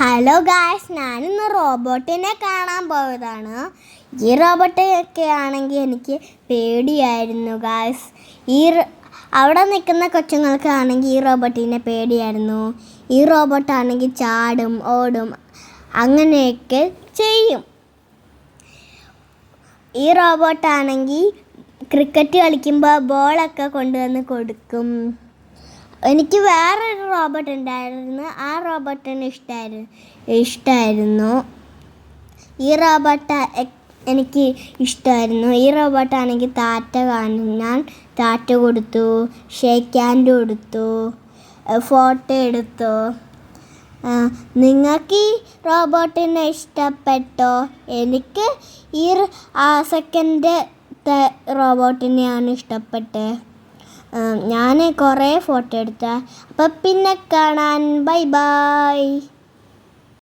Hello guys ഞാനിന്ന് റോബോട്ടിനെ കാണാൻ പോയതാണ്. ഈ റോബോട്ടൊക്കെ ആണെങ്കിൽ എനിക്ക് പേടിയായിരുന്നു ഗായ്സ് ഈ അവിടെ നിൽക്കുന്ന കൊച്ചുങ്ങൾക്കാണെങ്കിൽ ഈ റോബോട്ടിനെ പേടിയായിരുന്നു. ഈ റോബോട്ടാണെങ്കിൽ ചാടും ഓടും അങ്ങനെയൊക്കെ ചെയ്യും. ഈ റോബോട്ടാണെങ്കിൽ ക്രിക്കറ്റ് കളിക്കുമ്പോൾ ബോളൊക്കെ കൊണ്ടുവന്ന് കൊടുക്കും. എനിക്ക് വേറൊരു റോബോട്ട് ഉണ്ടായിരുന്നു. ആ റോബോട്ടിന് ഇഷ്ടമായിരുന്നു ഇഷ്ടമായിരുന്നു ഈ റോബോട്ട് എനിക്ക് ഇഷ്ടമായിരുന്നു ഈ റോബോട്ടാണെങ്കിൽ താറ്റ ഞാൻ താറ്റ കൊടുത്തു ഷേക്ക് ഹാൻഡ് കൊടുത്തു ഫോട്ടോ എടുത്തു. നിങ്ങൾക്ക് ഈ റോബോട്ടിനെ ഇഷ്ടപ്പെട്ടോ? എനിക്ക് ഈ ആ സെക്കൻഡ് റോബോട്ടിനെയാണ് ഇഷ്ടപ്പെട്ടത്. ഞാൻ കുറേ ഫോട്ടോ എടുത്ത. അപ്പം പിന്നെ കാണാൻ ബൈ ബൈ